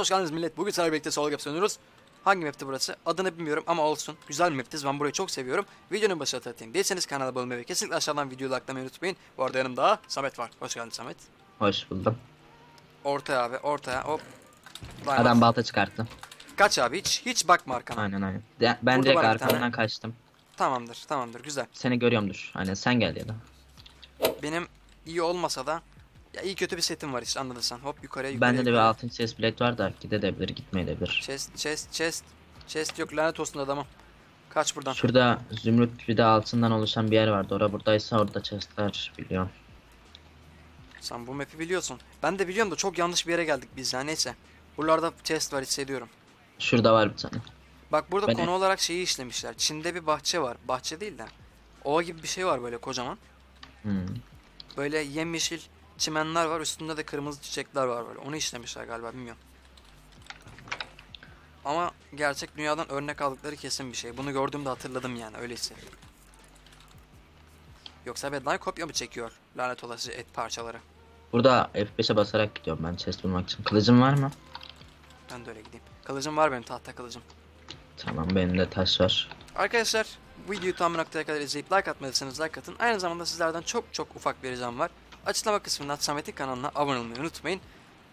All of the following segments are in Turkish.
hoş geldiniz millet. Bugün sizlerle birlikte solo gap oynuyoruz. Hangi map'ti burası? Adını bilmiyorum ama olsun. Güzel bir map'tiz. Ben burayı çok seviyorum. Videonun başına atayım. Değilseniz kanala abone olmayı ve kesinlikle aşağıdan videoyu likelamayı unutmayın. Bu arada yanımda Samet var. Hoş geldin Samet. Hoş buldum. Ortaya abi, ortaya. Hop. Vay Adam balta çıkarttı. Kaç abi hiç hiç bakma arkana. Aynen aynen. De- ben Burada direkt var bir arkamdan kaçtım. Tamamdır, tamamdır. Güzel. Seni görüyorumdur. Aynen sen gel ya da. Benim iyi olmasa da ya iyi kötü bir setim var işte anladın sen. Hop yukarıya yukarıya. Bende de bir yukarıya. altın chest plate var da gidebilir gitmeyebilir. Chest, chest, chest. Chest yok lanet olsun adamım. Kaç buradan. Şurada zümrüt bir de altından oluşan bir yer vardı. Ora buradaysa orada chestler biliyorum. Sen bu map'i biliyorsun. Ben de biliyorum da çok yanlış bir yere geldik biz ya neyse. Buralarda chest var hissediyorum. Şurada var bir tane. Bak burada Ben- konu olarak şeyi işlemişler. Çin'de bir bahçe var. Bahçe değil de. Ova gibi bir şey var böyle kocaman. Hmm. Böyle yemyeşil çimenler var. Üstünde de kırmızı çiçekler var böyle. Onu işlemişler galiba bilmiyorum. Ama gerçek dünyadan örnek aldıkları kesin bir şey. Bunu gördüğümde hatırladım yani öyle hissettim. Yoksa Bedline kopya mı çekiyor? Lanet olası et parçaları. Burada F5'e basarak gidiyorum ben chest bulmak için. Kılıcım var mı? Ben de öyle gideyim. Kılıcım var benim tahta kılıcım. Tamam benim de taş var. Arkadaşlar videoyu tam noktaya kadar izleyip like atmadıysanız like atın. Aynı zamanda sizlerden çok çok ufak bir ricam var. Açıklama kısmından Samet'in kanalına abone olmayı unutmayın.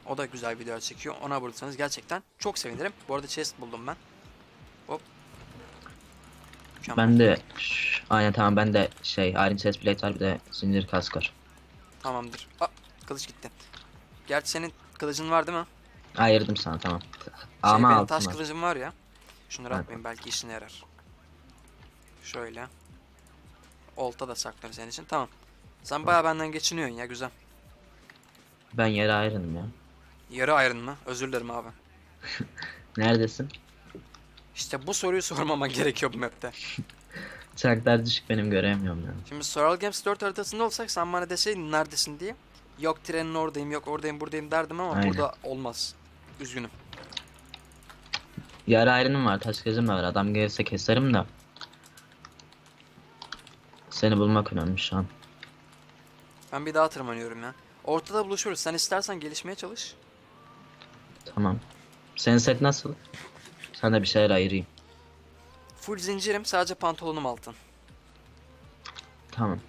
O da güzel videolar çekiyor. Ona abone olursanız gerçekten çok sevinirim. Bu arada chest buldum ben. Hop. Mükemmel. Ben de Şş, aynen tamam ben de şey iron chest plate var bir de zincir kask var. Tamamdır. Aa, kılıç gitti. Gerçi senin kılıcın var değil mi? Ayırdım sana tamam. Şey, Ama benim altın taş var. kılıcım var ya. Şunları Evet. atmayayım belki işine yarar. Şöyle. Olta da saklarım senin için. Tamam. Sen bayağı benden geçiniyorsun ya güzel. Ben yere ayrıldım ya. Yarı ayrın mı? Özür dilerim abi. Neredesin? İşte bu soruyu sormaman gerekiyor bu map'te. Çarklar düşük benim göremiyorum ya. Şimdi Soral Games 4 haritasında olsak sen bana deseydin neredesin diye. Yok trenin oradayım, yok oradayım, buradayım derdim ama Aynen. burada olmaz. Üzgünüm. Yarı ayrınım var, taş da var. Adam gelirse keserim de. Seni bulmak önemli şu an. Ben bir daha tırmanıyorum ya. Ortada buluşuruz. Sen istersen gelişmeye çalış. Tamam. Senin set nasıl? Sana bir şeyler ayırayım. Full zincirim, sadece pantolonum altın. Tamam.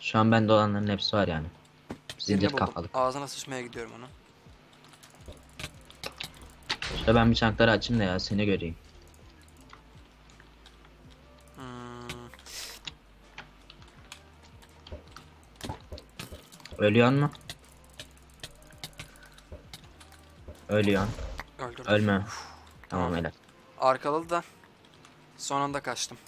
Şu an bende olanların hepsi var yani. Zincir Birini buldum. kafalık. Ağzına sıçmaya gidiyorum onu. Şöyle ben bir çankları açayım da ya seni göreyim. Ölüyor mu? Ölüyorsun. öldürdüm. Ölme. Tamam helal. Arkaladı da son anda kaçtım.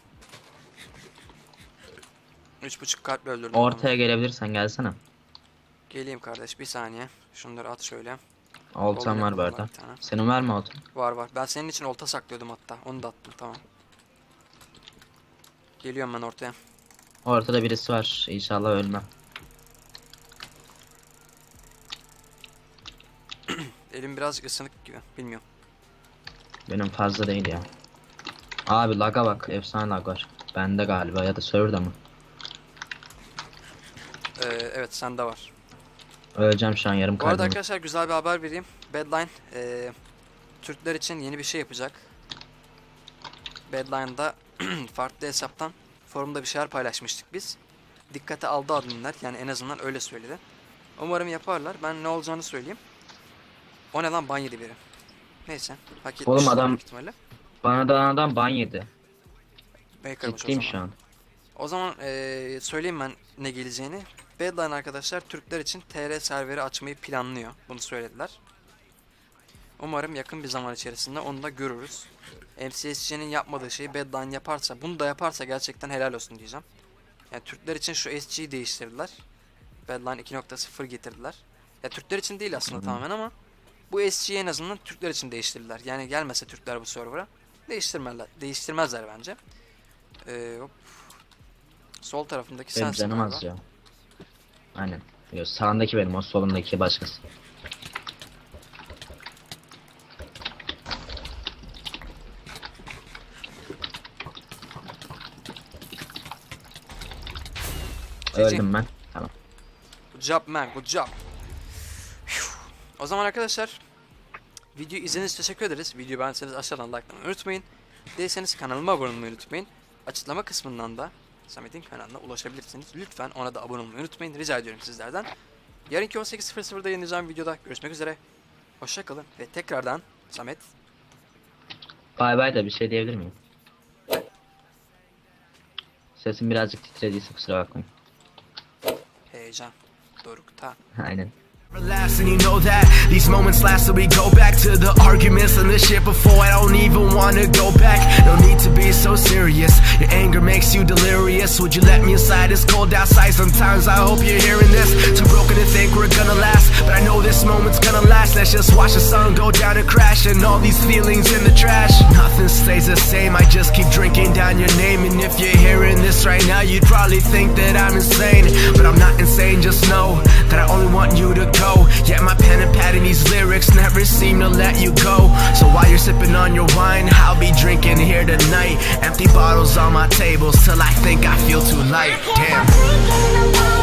Üç buçuk kalple öldürdüm. Ortaya gelebilirsen gelsene. Geleyim kardeş bir saniye. Şunları at şöyle. Oltan var bu arada. Senin var mı oltan? Var var. Ben senin için olta saklıyordum hatta. Onu da attım tamam. Geliyorum ben ortaya. Ortada birisi var. İnşallah ölmem. Elim biraz ısınık gibi. Bilmiyorum. Benim fazla değil ya. Abi laga bak. Efsane lag var. Bende galiba ya da serverda mı? Ee, evet sende var. Öleceğim şu an yarım Bu arada arkadaşlar güzel bir haber vereyim. Badline ee, Türkler için yeni bir şey yapacak. Badline'da farklı hesaptan forumda bir şeyler paylaşmıştık biz. Dikkate aldı adminler yani en azından öyle söyledi. Umarım yaparlar. Ben ne olacağını söyleyeyim. O ne lan ban yedi biri. Neyse. Hak etmiş Oğlum adam- büyük ihtimalle. Bana da adam ban yedi. Baker'mış o Ciddiyim zaman. şu an. O zaman eee, söyleyeyim ben ne geleceğini. Badline arkadaşlar Türkler için TR serveri açmayı planlıyor. Bunu söylediler. Umarım yakın bir zaman içerisinde onu da görürüz. MCSG'nin yapmadığı şeyi Badline yaparsa, bunu da yaparsa gerçekten helal olsun diyeceğim. Yani Türkler için şu SG'yi değiştirdiler. Badline 2.0 getirdiler. Ya Türkler için değil aslında tamamen ama bu SG'yi en azından Türkler için değiştirdiler. Yani gelmese Türkler bu server'a değiştirmezler, değiştirmezler bence. Ee, hop. Sol tarafındaki Benim sensin canım az ya. Aynen. Yok, sağındaki benim o solumdaki başkası. Öldüm ben. Tamam. Good job man, good job. O zaman arkadaşlar Videoyu izlediğiniz için teşekkür ederiz. Videoyu beğendiyseniz aşağıdan likelamayı unutmayın. Değilseniz kanalıma abone olmayı unutmayın. Açıklama kısmından da Samet'in kanalına ulaşabilirsiniz. Lütfen ona da abone olmayı unutmayın. Rica ediyorum sizlerden. Yarınki 18.00'da yayınlayacağım videoda görüşmek üzere. Hoşçakalın ve tekrardan Samet Bay bay da bir şey diyebilir miyim? Sesim birazcık titrediyse kusura bakmayın. heyecan dorukta. Aynen. Last and you know that. These moments last so we go back to the arguments and the shit before. I don't even wanna go back. No need to be so serious. Your anger makes you delirious. Would you let me inside? It's cold outside. Sometimes I hope you're hearing this. Too broken to think we're gonna last. But I know this moment's gonna last. Let's just watch the sun go down and crash. And all these feelings in the trash. Nothing stays the same. I just keep drinking down your name. And if you're hearing this right now you'd probably think that I'm insane. But I'm not insane. Just know that I only want you to go. Yeah my pen and pad and these lyrics never seem to let you go. So while you're sipping on your wine I'll be drinking here tonight. Empty bottles on my tables till I think I feel too light. Damn